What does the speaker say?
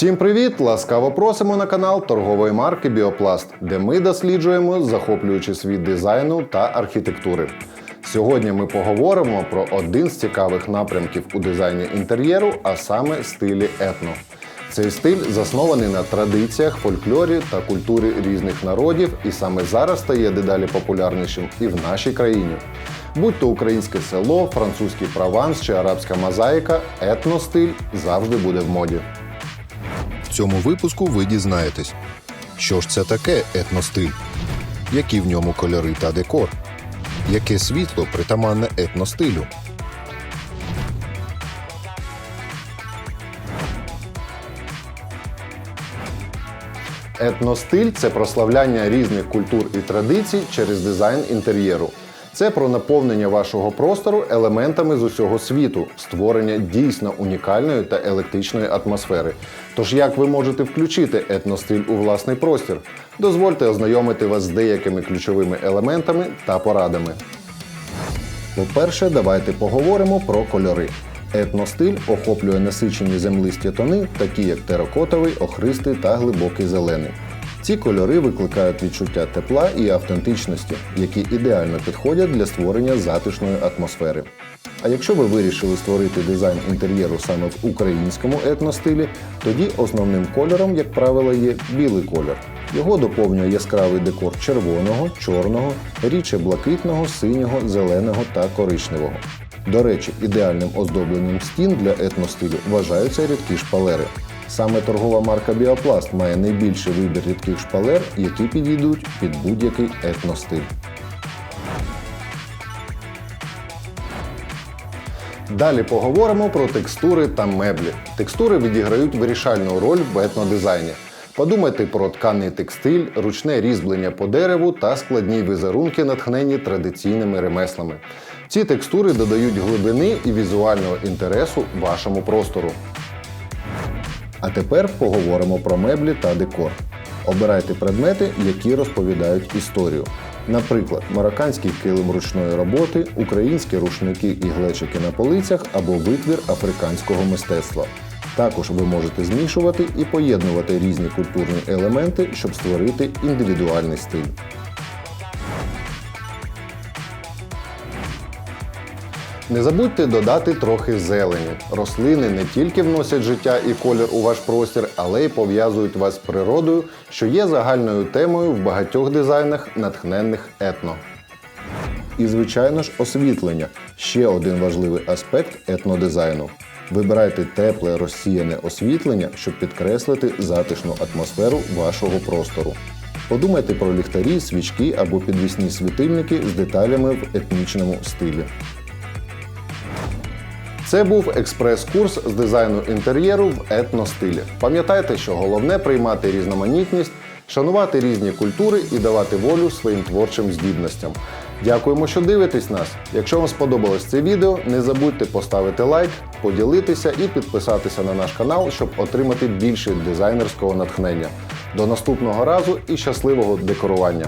Всім привіт! Ласкаво просимо на канал торгової марки Біопласт, де ми досліджуємо захоплюючий світ дизайну та архітектури. Сьогодні ми поговоримо про один з цікавих напрямків у дизайні інтер'єру, а саме стилі етно. Цей стиль заснований на традиціях, фольклорі та культурі різних народів, і саме зараз стає дедалі популярнішим і в нашій країні. Будь то українське село, французький прованс чи арабська мозаїка, етностиль завжди буде в моді. Цьому випуску ви дізнаєтесь, що ж це таке етностиль, які в ньому кольори та декор, яке світло притаманне етностилю, Етностиль це прославляння різних культур і традицій через дизайн інтер'єру. Це про наповнення вашого простору елементами з усього світу, створення дійсно унікальної та електричної атмосфери. Тож як ви можете включити етностиль у власний простір? Дозвольте ознайомити вас з деякими ключовими елементами та порадами. По-перше, давайте поговоримо про кольори. Етностиль охоплює насичені землисті тони, такі як теракотовий, охристий та глибокий зелений. Ці кольори викликають відчуття тепла і автентичності, які ідеально підходять для створення затишної атмосфери. А якщо ви вирішили створити дизайн інтер'єру саме в українському етностилі, тоді основним кольором, як правило, є білий колір. Його доповнює яскравий декор червоного, чорного, рідше блакитного, синього, зеленого та коричневого. До речі, ідеальним оздобленням стін для етностилю вважаються рідкі шпалери. Саме торгова марка Біопласт має найбільший вибір рідких шпалер, які підійдуть під будь-який етностиль. Далі поговоримо про текстури та меблі. Текстури відіграють вирішальну роль в етнодизайні. Подумайте про тканий текстиль, ручне різьблення по дереву та складні візерунки, натхнені традиційними ремеслами. Ці текстури додають глибини і візуального інтересу вашому простору. А тепер поговоримо про меблі та декор. Обирайте предмети, які розповідають історію. Наприклад, марокканський килим ручної роботи, українські рушники і глечики на полицях або витвір африканського мистецтва. Також ви можете змішувати і поєднувати різні культурні елементи, щоб створити індивідуальний стиль. Не забудьте додати трохи зелені. Рослини не тільки вносять життя і колір у ваш простір, але й пов'язують вас з природою, що є загальною темою в багатьох дизайнах, натхненних етно. І, звичайно ж, освітлення ще один важливий аспект етнодизайну. Вибирайте тепле розсіяне освітлення, щоб підкреслити затишну атмосферу вашого простору. Подумайте про ліхтарі, свічки або підвісні світильники з деталями в етнічному стилі. Це був експрес-курс з дизайну інтер'єру в етностилі. Пам'ятайте, що головне приймати різноманітність, шанувати різні культури і давати волю своїм творчим здібностям. Дякуємо, що дивитесь нас. Якщо вам сподобалось це відео, не забудьте поставити лайк, поділитися і підписатися на наш канал, щоб отримати більше дизайнерського натхнення. До наступного разу і щасливого декорування!